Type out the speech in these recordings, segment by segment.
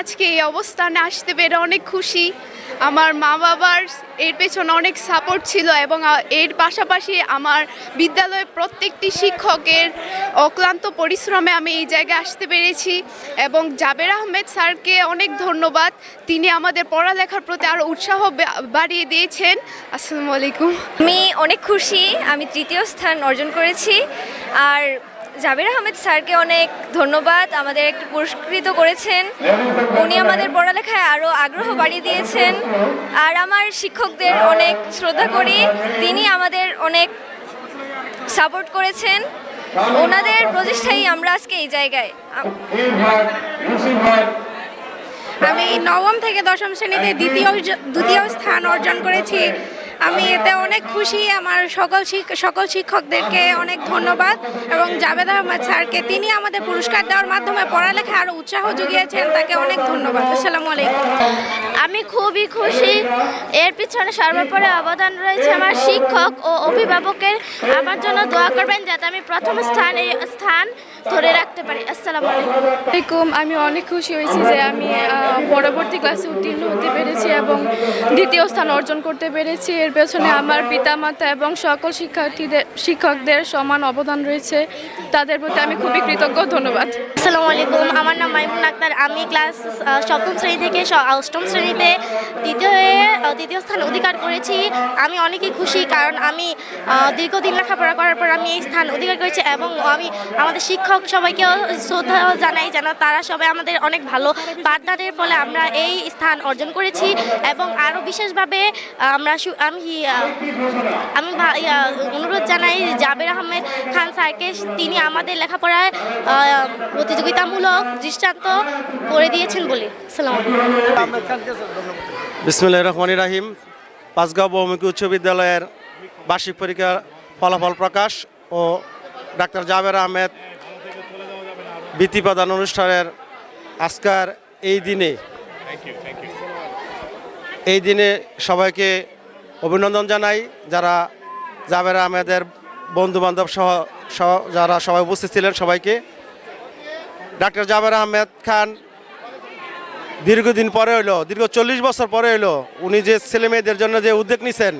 আজকে এই অবস্থানে আসতে পেরে অনেক খুশি। আমার মা বাবার এর পেছনে অনেক সাপোর্ট ছিল এবং এর পাশাপাশি আমার বিদ্যালয়ের প্রত্যেকটি শিক্ষকের অক্লান্ত পরিশ্রমে আমি এই জায়গায় আসতে পেরেছি এবং জাবের আহমেদ স্যারকে অনেক ধন্যবাদ। তিনি আমাদের পড়ালেখার প্রতি আরও উৎসাহ বাড়িয়ে দিয়েছেন। আসসালামু আলাইকুম। আমি অনেক খুশি, আমি তৃতীয় স্থান অর্জন করেছি। আর জাবির আহমেদ স্যারকে অনেক ধন্যবাদ, আমাদের একটু পুরস্কৃত করেছেন। উনি আমাদের পড়ালেখায় আরও আগ্রহ বাড়িয়ে দিয়েছেন। আর আমার শিক্ষকদের অনেক শ্রদ্ধা করি, তিনি আমাদের অনেক সাপোর্ট করেছেন। ওনাদের প্রচেষ্টাই আমরা আজকে এই জায়গায়, আমি নবম থেকে দশম শ্রেণীতে দ্বিতীয় দ্বিতীয় স্থান অর্জন করেছি। আমি এতে অনেক খুশি। আমার সকল শিক- সকল শিক্ষকদেরকে অনেক ধন্যবাদ এবং জাভেদ আহমদ স্যারকে। তিনি আমাদের পুরস্কার দেওয়ার মাধ্যমে পড়ালেখা আরও উৎসাহ জুগিয়েছেন তাকে অনেক ধন্যবাদ। আসসালামু আলাইকুম। আমি খুবই খুশি। এর পিছনে সর্বোপরি অবদান রয়েছে আমার শিক্ষক ও অভিভাবকের। আমার জন্য দোয়া করবেন যাতে আমি প্রথম স্থান এই স্থান ধরে রাখতে পারি। আসসালামু আলাইকুম। আমি অনেক খুশি হয়েছি যে আমি পরবর্তী ক্লাসে উত্তীর্ণ হতে পেরেছি এবং দ্বিতীয় স্থান অর্জন করতে পেরেছি। এর পেছনে আমার পিতামাতা এবং সকল শিক্ষার্থীদের শিক্ষকদের সমান অবদান রয়েছে। তাদের প্রতি আমি খুবই কৃতজ্ঞ, ধন্যবাদ। আসসালামু আলাইকুম, আমার নাম মাইমুন আক্তার। আমি ক্লাস সপ্তম শ্রেণি থেকে অষ্টম শ্রেণীতে দ্বিতীয় দ্বিতীয় স্থান অধিকার করেছি। আমি অনেকই খুশি কারণ আমি দীর্ঘদিন লেখাপড়া করার পর আমি এই স্থান অধিকার করেছি এবং আমি আমাদের শিক্ষক সবাইকেও শ্রদ্ধা জানাই যেন তারা সবাই আমাদের অনেক ভালো পাঠদানের ফলে আমরা এই স্থান অর্জন করেছি এবং আরও বিশেষভাবে আমরা আমি আমি অনুরোধ জানাই জাবের আহমেদ খান স্যারকে তিনি আমাদের লেখাপড়ায় প্রতিযোগিতামূলক দৃষ্টান্ত করে দিয়েছেন বলে। সালাম বিসমুল্লাহ রহমান রাহিম। পাঁচগাঁও বহুমুখী উচ্চ বিদ্যালয়ের বার্ষিক পরীক্ষার ফলাফল প্রকাশ ও ডাক্তার জাবের আহমেদ বৃত্তি প্রদান অনুষ্ঠানের আজকার এই দিনে এই দিনে সবাইকে অভিনন্দন জানাই যারা জাবের আহমেদের বন্ধু বান্ধব সহ, যারা সবাই উপস্থিত ছিলেন সবাইকে। ডাক্তার জাবের আহমেদ খান দীর্ঘদিন পরে হইল, দীর্ঘ চল্লিশ বছর পরে হইল, উনি যে ছেলে মেয়েদের জন্য যে উদ্যোগ নিছেন,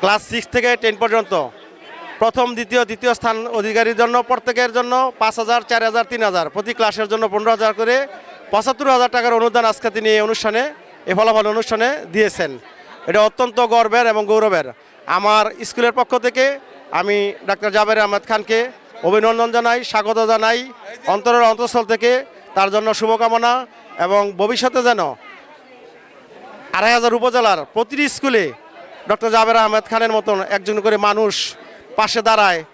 ক্লাস সিক্স থেকে টেন পর্যন্ত, প্রথম, দ্বিতীয়, তৃতীয় স্থান অধিকারীর জন্য, প্রত্যেকের জন্য পাঁচ হাজার, চার হাজার, তিন হাজার, প্রতি ক্লাসের জন্য পনেরো হাজার করে পঁচাত্তর হাজার টাকার অনুদান আজকে তিনি এই অনুষ্ঠানে, এই ফলাফল অনুষ্ঠানে দিয়েছেন। এটা অত্যন্ত গর্বের এবং গৌরবের। আমার স্কুলের পক্ষ থেকে আমি ডাক্তার জাবের আহমেদ খানকে অভিনন্দন জানাই, স্বাগত জানাই। অন্তরের অন্তঃস্থল থেকে তার জন্য শুভকামনা এবং ভবিষ্যতে যেন আড়াই হাজার উপজেলার প্রতিটি স্কুলে ডক্টর জাবের আহমেদ খানের মতন একজন করে মানুষ পাশে দাঁড়ায়।